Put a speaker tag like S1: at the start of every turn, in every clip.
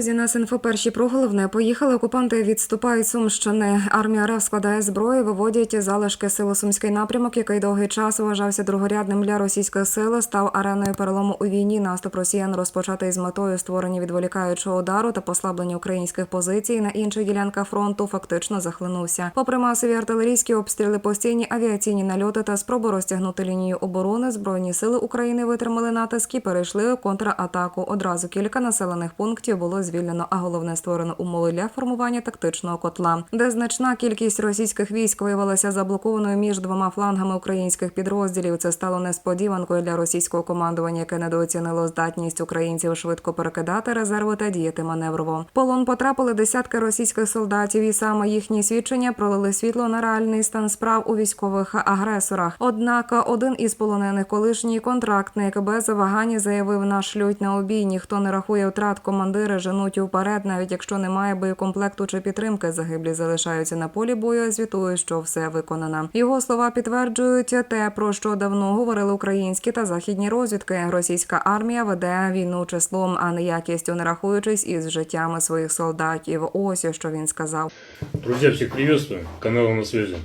S1: Друзі, нас інфо перші про головне. Поїхали. Окупанти відступають Сумщини. Армія РФ складає зброю, виводять залишки сили Сумський напрямок, який довгий час вважався другорядним для російської сили, став ареною перелому у війні. Наступ росіян розпочатий з метою створення відволікаючого удару та послаблення українських позицій на інших ділянках фронту фактично захлинувся. Попри масові артилерійські обстріли, постійні авіаційні нальоти та спроби розтягнути лінію оборони, збройні сили України витримали натиск і перейшли у контратаку. Одразу кілька населених пунктів було звільнено, а головне створено умови для формування тактичного котла, де значна кількість російських військ виявилася заблокованою між двома флангами українських підрозділів. Це стало несподіванкою для російського командування, яке недооцінило здатність українців швидко перекидати резерви та діяти маневрово. Полон потрапили десятки російських солдатів, і саме їхні свідчення пролили світло на реальний стан справ у військових агресорах. Однак один із полонених колишній контрактник без вагання заявив наш лють на обій. Ніхто не рахує втрат командири, женуть уперед, навіть якщо немає боєкомплекту чи підтримки. Загиблі залишаються на полі бою. і Звітують, що все виконано. Його слова підтверджують те, про що давно говорили українські та західні розвідки. Російська армія веде війну числом, а не якістю, не рахуючись із життями своїх солдатів. Ось що він сказав.
S2: Друзья, всех приветствую. Канал на связи.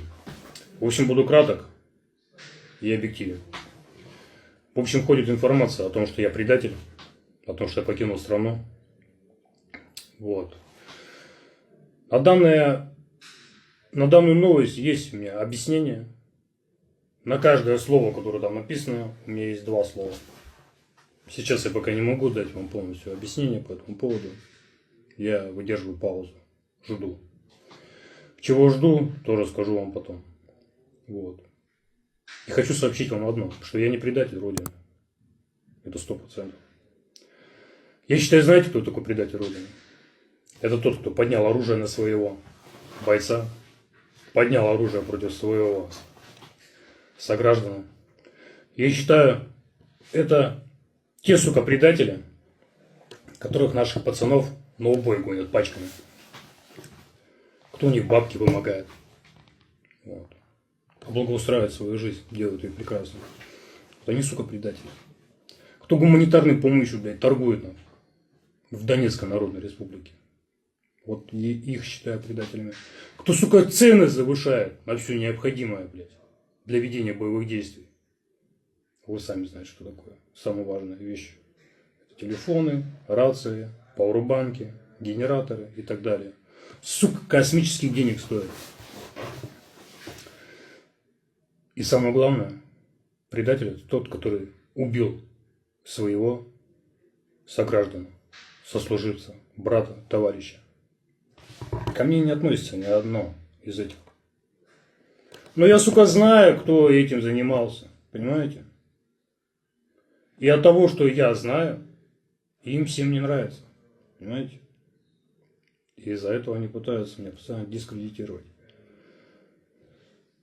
S2: В общем, буду краток и объективен. В общем, ходит информация о том, что я предатель, о том, что я покинул страну. Вот. На, данное, на данную новость есть у меня объяснение. На каждое слово, которое там написано, у меня есть два слова. Сейчас я пока не могу дать вам полностью объяснение по этому поводу. Я выдерживаю паузу, жду. Чего жду, тоже скажу вам потом. Вот. И хочу сообщить вам одно, что я не предатель Родины. Это сто процентов. Я считаю, знаете, кто такой предатель Родины? Это тот, кто поднял оружие на своего бойца, поднял оружие против своего сограждана. Я считаю, это те, сука, предатели, которых наших пацанов на убой гонят пачками кто у них бабки вымогает. Вот. А благоустраивает свою жизнь, делают ее прекрасно. Вот они, сука, предатели. Кто гуманитарной помощью, блядь, торгует нам в Донецкой Народной Республике. Вот и- их считаю предателями. Кто, сука, цены завышает на все необходимое, блядь, для ведения боевых действий. Вы сами знаете, что такое. Самая важная вещь. Телефоны, рации, пауэрбанки, генераторы и так далее сука, космических денег стоит. И самое главное, предатель это тот, который убил своего сограждана, сослуживца, брата, товарища. Ко мне не относится ни одно из этих. Но я, сука, знаю, кто этим занимался. Понимаете? И от того, что я знаю, им всем не нравится. Понимаете? И из-за этого они пытаются меня постоянно дискредитировать.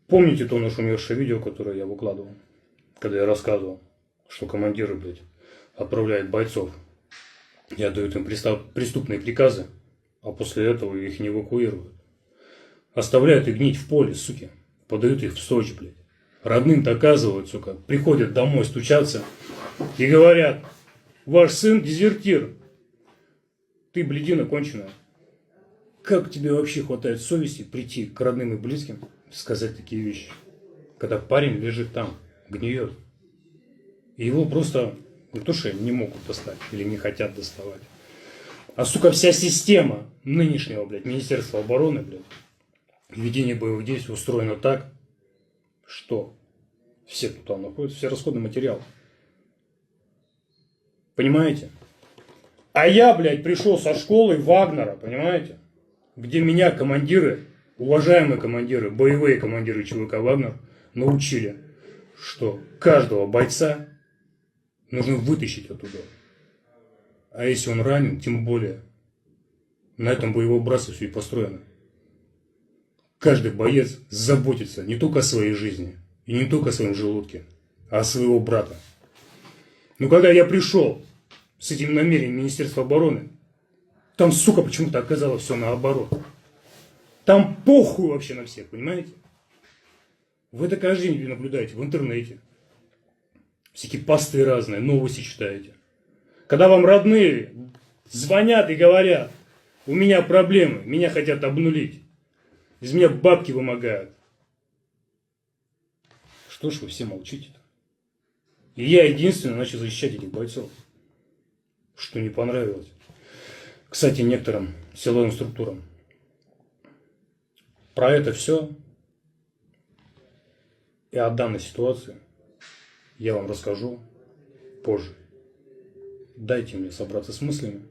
S2: Помните то нашумевшее видео, которое я выкладывал? Когда я рассказывал, что командиры, блядь, отправляют бойцов и отдают им преступные приказы, а после этого их не эвакуируют. Оставляют их гнить в поле, суки. Подают их в Сочи, блядь. Родным доказывают, сука. Приходят домой, стучатся и говорят, ваш сын дезертир. Ты, блядина конченая. Как тебе вообще хватает совести прийти к родным и близким сказать такие вещи? Когда парень лежит там, гниет. И его просто не то, что не могут достать или не хотят доставать. А, сука, вся система нынешнего, блядь, Министерства обороны, блядь, и ведения боевых действий устроена так, что все, кто там находится, все расходный материал. Понимаете? А я, блядь, пришел со школы Вагнера, понимаете? Где меня командиры, уважаемые командиры, боевые командиры ЧВК Вагнер научили, что каждого бойца нужно вытащить оттуда. А если он ранен, тем более. На этом боевое братство все и построено. Каждый боец заботится не только о своей жизни и не только о своем желудке, а о своего брата. Но когда я пришел с этим намерением Министерства обороны, там, сука, почему-то оказалось все наоборот. Там похуй вообще на всех, понимаете? Вы это каждый день наблюдаете в интернете. Всякие посты разные, новости читаете. Когда вам родные Звонят и говорят, у меня проблемы, меня хотят обнулить. Из меня бабки вымогают. Что ж вы все молчите-то? И я единственный начал защищать этих бойцов. Что не понравилось. Кстати, некоторым силовым структурам. Про это все и о данной ситуации я вам расскажу позже. Дайте мне собраться с мыслями.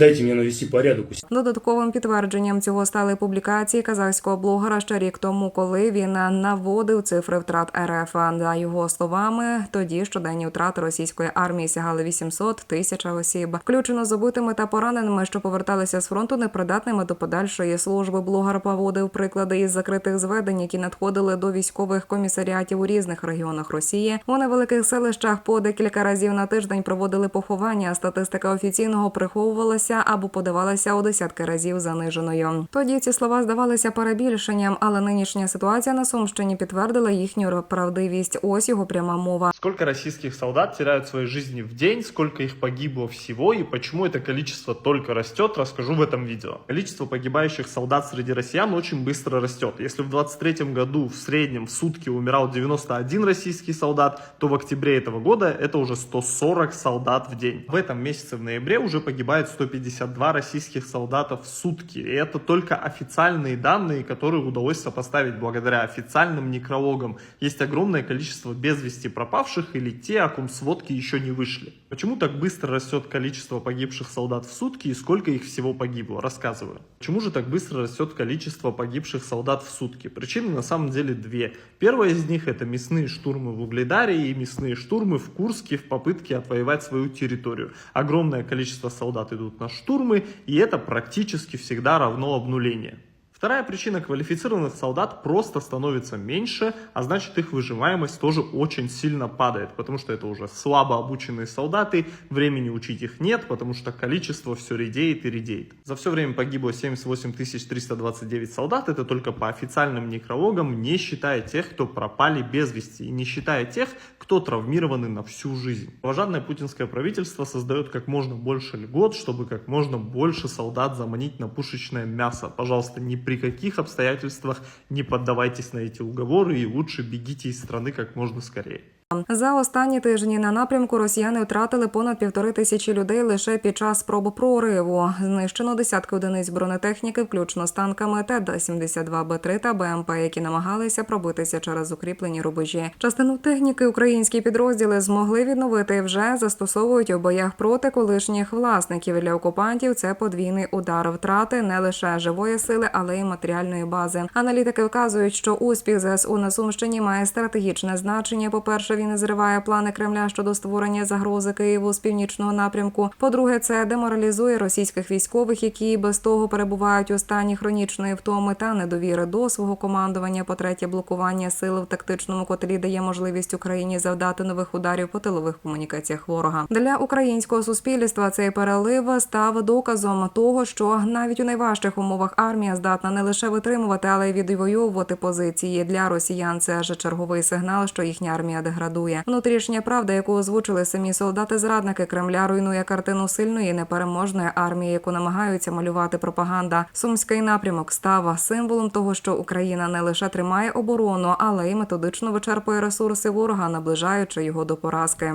S2: Дайте мне навести порядок.
S1: Додатковим підтвердженням цього стали публікації казахського блогера ще рік тому, коли він наводив цифри втрат РФ. За його словами, тоді щоденні втрати російської армії сягали 800 тисяч осіб, включено з убитими та пораненими, що поверталися з фронту непридатними до подальшої служби. Блогер поводив приклади із закритих зведень, які надходили до військових комісаріатів у різних регіонах Росії. У невеликих селищах по декілька разів на тиждень проводили поховання. Статистика офіційного приховувалася або подавалася у десятки разів заниженою. Тоді ці слова здавалися перебільшенням, але нинішня ситуація на Сумщині підтвердила їхню правдивість. Ось його пряма мова.
S3: Сколько российских солдат теряют свои жизни в день, сколько их погибло всего и почему это количество только растет, расскажу в этом видео. Количество погибающих солдат среди россиян очень быстро растет. Если в 23 году в среднем в сутки умирал 91 российский солдат, то в октябре этого года это уже 140 солдат в день. В этом месяце в ноябре уже погибает 152 российских солдата в сутки. И это только официальные данные, которые удалось сопоставить благодаря официальным некрологам. Есть огромное количество без вести пропавших или те, о ком сводки еще не вышли. Почему так быстро растет количество погибших солдат в сутки и сколько их всего погибло? Рассказываю. Почему же так быстро растет количество погибших солдат в сутки? Причины на самом деле две. Первая из них это мясные штурмы в Угледаре и мясные штурмы в Курске в попытке отвоевать свою территорию. Огромное количество солдат идут на штурмы, и это практически всегда равно обнулению. Вторая причина квалифицированных солдат просто становится меньше, а значит их выживаемость тоже очень сильно падает, потому что это уже слабо обученные солдаты, времени учить их нет, потому что количество все редеет и редеет. За все время погибло 78 329 солдат, это только по официальным некрологам, не считая тех, кто пропали без вести, и не считая тех, кто травмированы на всю жизнь. Кровожадное путинское правительство создает как можно больше льгот, чтобы как можно больше солдат заманить на пушечное мясо. Пожалуйста, ни при каких обстоятельствах не поддавайтесь на эти уговоры и лучше бегите из страны как можно скорее.
S1: За останні тижні на напрямку росіяни втратили понад півтори тисячі людей лише під час спроб прориву. Знищено десятки одиниць бронетехніки, включно з танками Т-72 Б3 та БМП, які намагалися пробитися через укріплені рубежі. Частину техніки українські підрозділи змогли відновити і вже застосовують у боях проти колишніх власників для окупантів. Це подвійний удар втрати не лише живої сили, але й матеріальної бази. Аналітики вказують, що успіх ЗСУ на Сумщині має стратегічне значення. По перше, він зриває плани Кремля щодо створення загрози Києву з північного напрямку. По-друге, це деморалізує російських військових, які без того перебувають у стані хронічної втоми та недовіри до свого командування. По-третє, блокування сил в тактичному котлі дає можливість Україні завдати нових ударів по тилових комунікаціях ворога. Для українського суспільства цей перелив став доказом того, що навіть у найважчих умовах армія здатна не лише витримувати, але й відвоювати позиції для росіян. Це ж черговий сигнал, що їхня армія деградує. Внутрішня правда, яку озвучили самі солдати-зрадники Кремля, руйнує картину сильної непереможної армії, яку намагаються малювати пропаганда. Сумський напрямок став символом того, що Україна не лише тримає оборону, але й методично вичерпує ресурси ворога, наближаючи його до поразки.